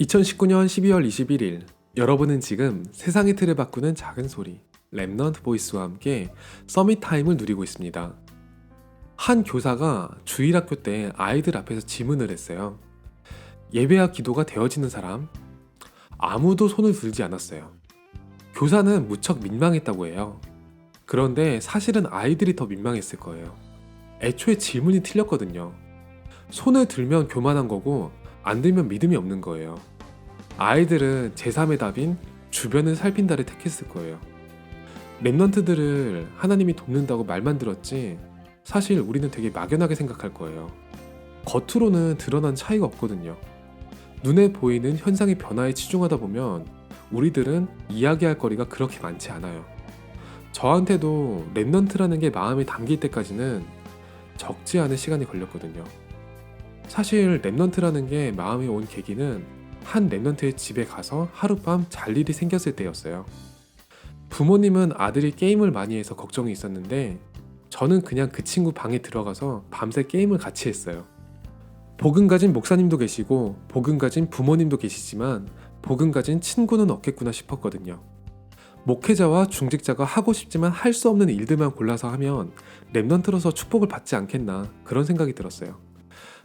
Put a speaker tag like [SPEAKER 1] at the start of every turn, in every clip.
[SPEAKER 1] 2019년 12월 21일 여러분은 지금 세상의 틀을 바꾸는 작은 소리 랩넌트 보이스와 함께 서밋 타임을 누리고 있습니다. 한 교사가 주일학교 때 아이들 앞에서 질문을 했어요. 예배와 기도가 되어지는 사람? 아무도 손을 들지 않았어요. 교사는 무척 민망했다고 해요. 그런데 사실은 아이들이 더 민망했을 거예요. 애초에 질문이 틀렸거든요. 손을 들면 교만한 거고 안 들면 믿음이 없는 거예요. 아이들은 제3의 답인 주변을 살핀다를 택했을 거예요. 랩런트들을 하나님이 돕는다고 말만 들었지 사실 우리는 되게 막연하게 생각할 거예요. 겉으로는 드러난 차이가 없거든요. 눈에 보이는 현상의 변화에 치중하다 보면 우리들은 이야기할 거리가 그렇게 많지 않아요. 저한테도 랩런트라는 게 마음에 담길 때까지는 적지 않은 시간이 걸렸거든요. 사실 랩넌트라는 게 마음이 온 계기는 한 랩넌트의 집에 가서 하룻밤 잘 일이 생겼을 때였어요. 부모님은 아들이 게임을 많이 해서 걱정이 있었는데 저는 그냥 그 친구 방에 들어가서 밤새 게임을 같이 했어요. 복음 가진 목사님도 계시고 복음 가진 부모님도 계시지만 복음 가진 친구는 없겠구나 싶었거든요. 목회자와 중직자가 하고 싶지만 할 수 없는 일들만 골라서 하면 랩넌트로서 축복을 받지 않겠나 그런 생각이 들었어요.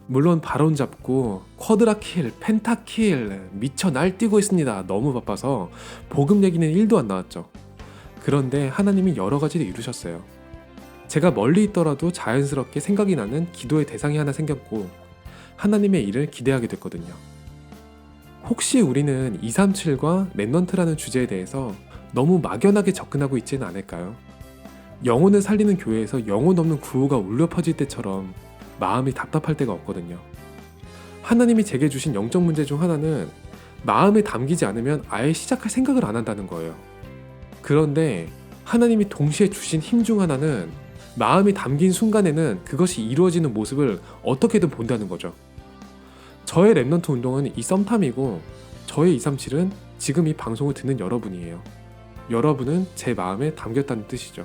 [SPEAKER 1] 물론 바론 잡고 쿼드라킬, 펜타킬 미쳐 날뛰고 있습니다. 너무 바빠서 복음 얘기는 1도 안 나왔죠. 그런데 하나님이 여러 가지를 이루셨어요. 제가 멀리 있더라도 자연스럽게 생각이 나는 기도의 대상이 하나 생겼고 하나님의 일을 기대하게 됐거든요. 혹시 우리는 237과 랩넌트라는 주제에 대해서 너무 막연하게 접근하고 있지는 않을까요? 영혼을 살리는 교회에서 영혼 없는 구호가 울려 퍼질 때처럼 마음이 답답할 때가 없거든요. 하나님이 제게 주신 영적 문제 중 하나는 마음에 담기지 않으면 아예 시작할 생각을 안 한다는 거예요. 그런데 하나님이 동시에 주신 힘 중 하나는 마음이 담긴 순간에는 그것이 이루어지는 모습을 어떻게든 본다는 거죠. 저의 랩넌트 운동은 이 썸탐이고 저의 237은 지금 이 방송을 듣는 여러분이에요. 여러분은 제 마음에 담겼다는 뜻이죠.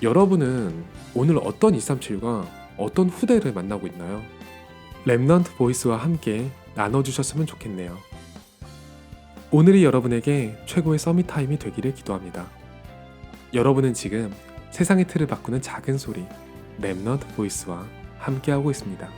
[SPEAKER 1] 여러분은 오늘 어떤 237과 어떤 후대를 만나고 있나요? 랩넌트 보이스와 함께 나눠주셨으면 좋겠네요. 오늘이 여러분에게 최고의 서밋 타임이 되기를 기도합니다. 여러분은 지금 세상의 틀을 바꾸는 작은 소리 랩넌트 보이스와 함께하고 있습니다.